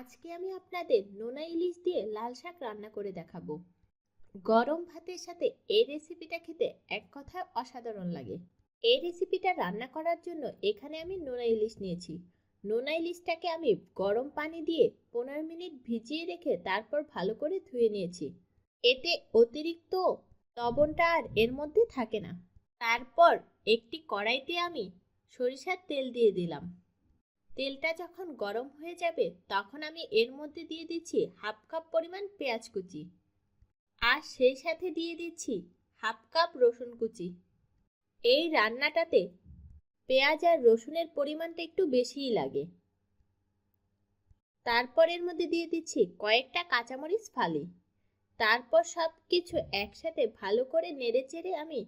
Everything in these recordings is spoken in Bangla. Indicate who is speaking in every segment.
Speaker 1: আজকে আমি আপনাদের নোনা ইলিশ দিয়ে লাল শাক রান্না করে দেখাবো। গরম ভাতের সাথে এই রেসিপিটা খেতে এক কথায় অসাধারণ লাগে। এই রেসিপিটা রান্না করার জন্য এখানে আমি নোনা ইলিশ নিয়েছি। নোনা ইলিশটাকে আমি গরম পানি দিয়ে পনেরো মিনিট ভিজিয়ে রেখে তারপর ভালো করে ধুয়ে নিয়েছি। এতে অতিরিক্ত লবণটা আর এর মধ্যে থাকে না। তারপর একটি কড়াইতে আমি সরিষার তেল দিয়ে দিলাম। তেলটা যখন গরম হয়ে যাবে, তখন আমি এর মধ্যে দিয়ে দিচ্ছি হাফ কাপ পরিমাণ পেঁয়াজ কুচি। আর সেই সাথে দিয়ে দিচ্ছি হাফ কাপ রসুন কুচি। এই রান্নাটাতে পেঁয়াজ আর রসুনের পরিমাণটা একটু বেশিই লাগে। তারপর এর মধ্যে দিয়ে দিচ্ছি কয়েকটা কাঁচামরিচ ফালি। তারপর সব কিছু একসাথে ভালো করে নেড়ে চেড়ে আমি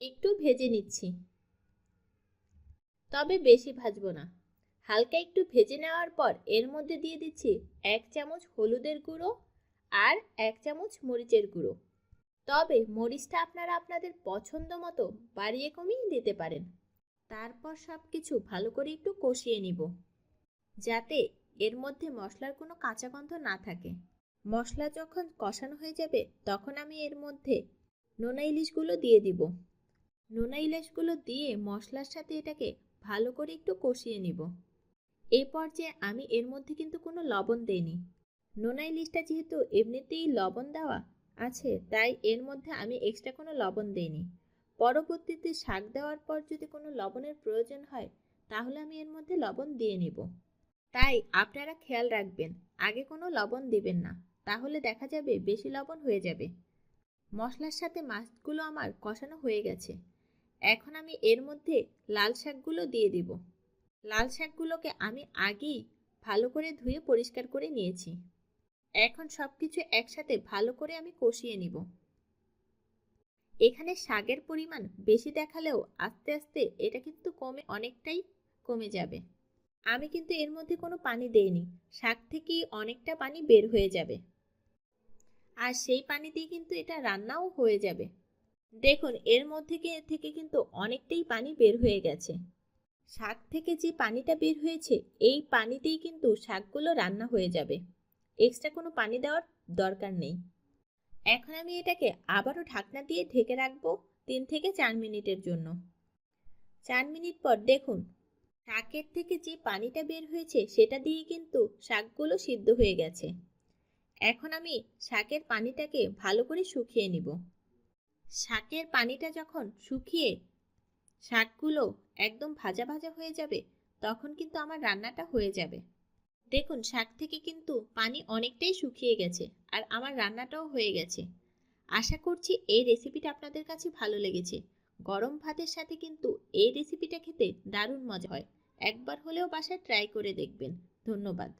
Speaker 1: একটু ভেজে নিচ্ছি। তবে বেশি ভাজবো না। হালকা একটু ভেজে নেওয়ার পর এর মধ্যে দিয়ে দিচ্ছি এক চামচ হলুদের গুঁড়ো আর এক চামচ মরিচের গুঁড়ো। তবে মরিচটা আপনারা আপনাদের পছন্দ মতো বাড়িয়ে কমিয়ে দিতে পারেন। তারপর সব কিছু ভালো করে একটু কষিয়ে নিব। যাতে এর মধ্যে মশলার কোনো কাঁচা গন্ধ না থাকে। মশলা যখন কষানো হয়ে যাবে তখন আমি এর মধ্যে নোনা ইলিশগুলো দিয়ে দিব। নোনা ইলিশগুলো দিয়ে মশলার সাথে এটাকে ভালো করে একটু কষিয়ে নিব। এই পর্যায়ে আমি এর মধ্যে কিন্তু কোনো লবণ দেইনি। নোনা ইলিশটা যেহেতু এমনিতেই লবণ দেওয়া আছে, তাই এর মধ্যে আমি এক্সট্রা কোনো লবণ দেইনি। পরবর্তীতে শাক দেওয়ার পর যদি কোনো লবণের প্রয়োজন হয়, তাহলে আমি এর মধ্যে লবণ দিয়ে নিব। তাই আপনারা খেয়াল রাখবেন, আগে কোনো লবণ দিবেন না, তাহলে দেখা যাবে বেশি লবণ হয়ে যাবে। মশলার সাথে মাছগুলো আমার কষানো হয়ে গেছে। এখন আমি এর মধ্যে লাল শাকগুলো দিয়ে দিব। লাল শাকগুলোকে আমি আগেই ভালো করে ধুয়ে পরিষ্কার করে নিয়েছি। এখন সব কিছু একসাথে ভালো করে আমি কষিয়ে নিব। এখানে শাকের পরিমাণ বেশি দেখালেও আস্তে আস্তে এটা কিন্তু কমে অনেকটাই কমে যাবে। আমি কিন্তু এর মধ্যে কোনো পানি দেইনি। শাক থেকেই অনেকটা পানি বের হয়ে যাবে। আর সেই পানি দিয়ে কিন্তু এটা রান্নাও হয়ে যাবে। দেখুন, এর মধ্যে থেকে কিন্তু অনেকটাই পানি বের হয়ে গেছে। শাক থেকে যে পানিটা বের হয়েছে, এই পানিতেই কিন্তু শাকগুলো রান্না হয়ে যাবে। এক্সট্রা কোনো পানি দেওয়ার দরকার নেই। এখন আমি এটাকে আবারও ঢাকনা দিয়ে ঢেকে রাখব তিন থেকে চার মিনিটের জন্য। চার মিনিট পর দেখুন, শাকের থেকে যে পানিটা বের হয়েছে, সেটা দিয়ে কিন্তু শাকগুলো সিদ্ধ হয়ে গেছে। এখন আমি শাকের পানিটাকে ভালো করে শুকিয়ে নিব। শাকের পানিটা যখন শুকিয়ে শাকগুলো একদম ভাজা ভাজা হয়ে যাবে, তখন কিন্তু আমার রান্নাটা হয়ে যাবে। দেখুন, শাক থেকে কিন্তু পানি অনেকটাই শুকিয়ে গেছে আর আমার রান্নাটাও হয়ে গেছে। আশা করছি এই রেসিপিটা আপনাদের কাছে ভালো লেগেছে। গরম ভাতের সাথে কিন্তু এই রেসিপিটা খেতে দারুণ মজা হয়। একবার হলেও বাসায় ট্রাই করে দেখবেন। ধন্যবাদ।